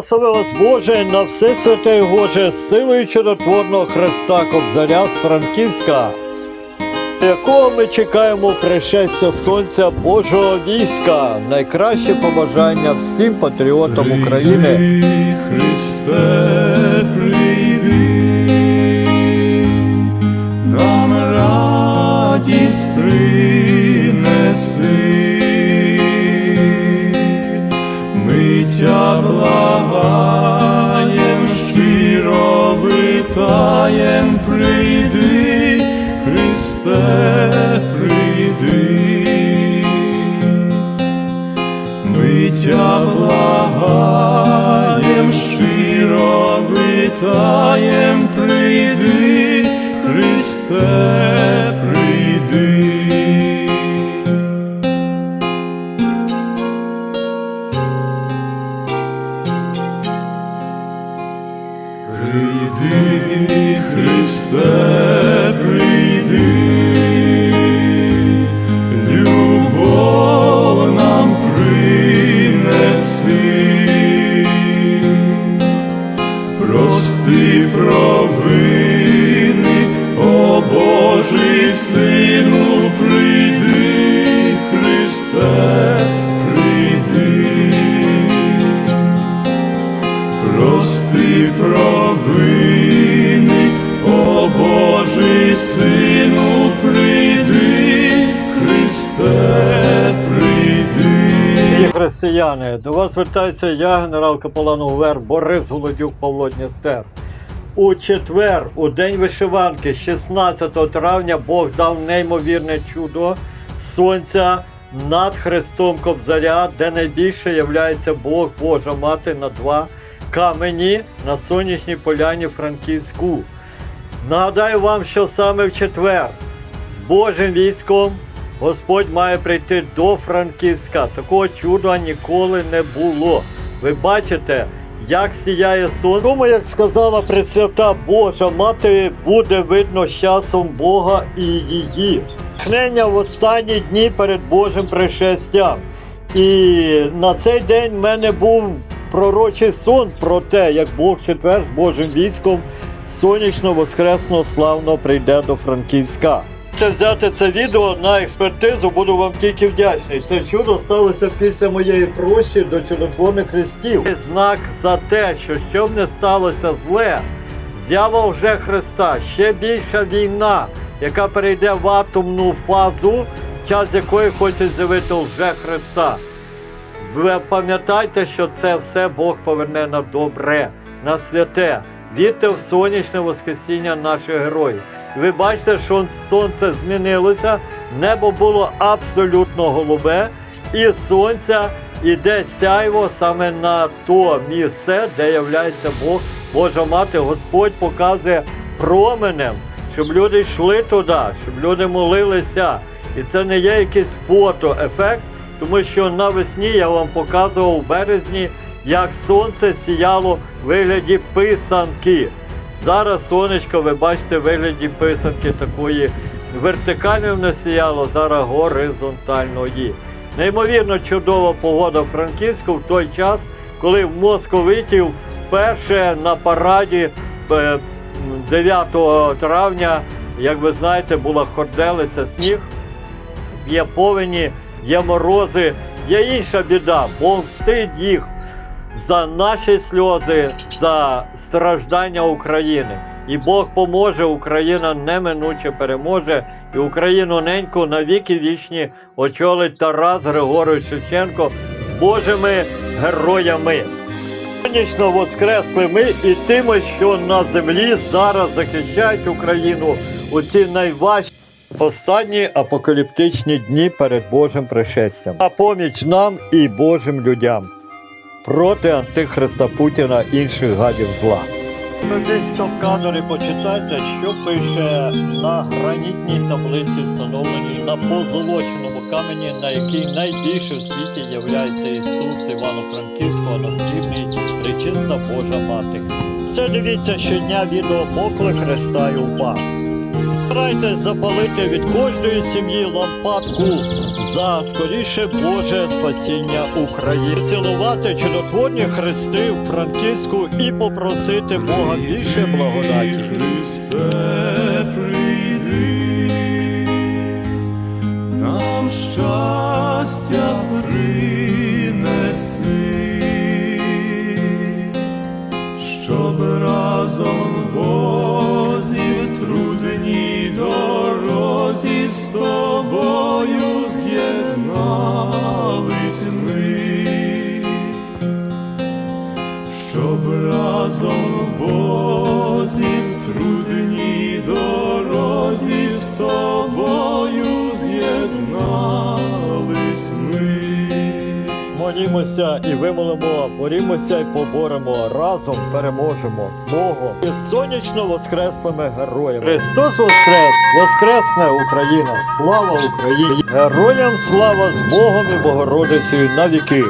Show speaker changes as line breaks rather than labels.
Благослови вас Боже на все святе і Боже, силою чудотворного Христа Кобзаря з Франківська, якого ми чекаємо пришестя Сонця Божого війська. Найкраще побажання всім патріотам України.
Прийди, Христе, прийди, нам радість принеси, витаєм, прийди, Христе, прийди. Ми тя Прости провини, о Божий Сину, прийди, Христе, прийди.
І християни, до вас звертається я, генерал капелан УВР Борис Голодюк Павло Дністер. У четвер, у день вишиванки, 16 травня, Бог дав неймовірне чудо сонця над Христом Кобзаря, де найбільше являється Бог Божа Мати на два камені на сонячній поляні Франківську. Нагадаю вам, що саме в четвер з Божим військом Господь має прийти до Франківська. Такого чуда ніколи не було. Ви бачите, як сіяє сон. Тому, як сказала Пресвята Божа Мати, буде видно з часом Бога і її. Хнення в останні дні перед Божим пришестям. І на цей день в мене був пророчий сон про те, як Бог четвер з Божим військом сонячно воскресно славно прийде до Франківська. Це взяти це відео на експертизу, буду вам тільки вдячний. Це чудо сталося після моєї прощі до чудотворних хрестів. Це Знак за те, що щоб не сталося зле, з'ява вже Христа, ще більша війна, яка перейде в атомну фазу, час якої хочуть з'явити вже Христа. Ви пам'ятайте, що це все Бог поверне на добре, на святе. Вірте в сонячне воскресіння наших героїв. Ви бачите, що сонце змінилося, небо було абсолютно голубе, і сонця іде сяйво саме на то місце, де являється Бог, Божа мати. Господь показує променем, щоб люди йшли туди, щоб люди молилися. І це не є якийсь фотоефект, тому що навесні я вам показував у березні, як сонце сіяло в вигляді писанки. Зараз сонечко, ви бачите, в вигляді писанки такої вертикально не сіяло, зараз горизонтальної. Неймовірно чудова погода в Франківську в той час, коли в московитів вперше на параді е, 9 травня, як ви знаєте, була хорделиця сніг є повені, є морози, є інша біда, Бог мстить їх за наші сльози, за страждання України. І Бог поможе, Україна неминуче переможе, і Україну неньку на віки вічні очолить Тарас Григорович Шевченко з Божими героями. Сонячно воскресли ми і тими, що на землі зараз захищають Україну у ці найважчі останні апокаліптичні дні перед Божим пришестям. А поміч нам і Божим людям проти антихриста Путіна інших гадів зла. Десь там в камері почитайте, що пише на гранітній таблиці, встановленій на позолоченому камені, на якій найбільше в світі являється Ісус Івано-Франківського наслідний причиста Божа Мати. Це дивіться щодня відео Покли Христа і УПА. Старайтесь запалити від кожної сім'ї лампадку за скоріше Боже спасіння України. Цілувати чудотворні хрести в Франківську і попросити Бога більше благодаті.
Щастя
Молімося і вимолимо, борімося і поборемо, разом переможемо з Богом і сонячно воскреслими героями. Христос Воскрес! Воскресне Україна! Слава Україні! Героям слава з Богом і Богородицею на віки!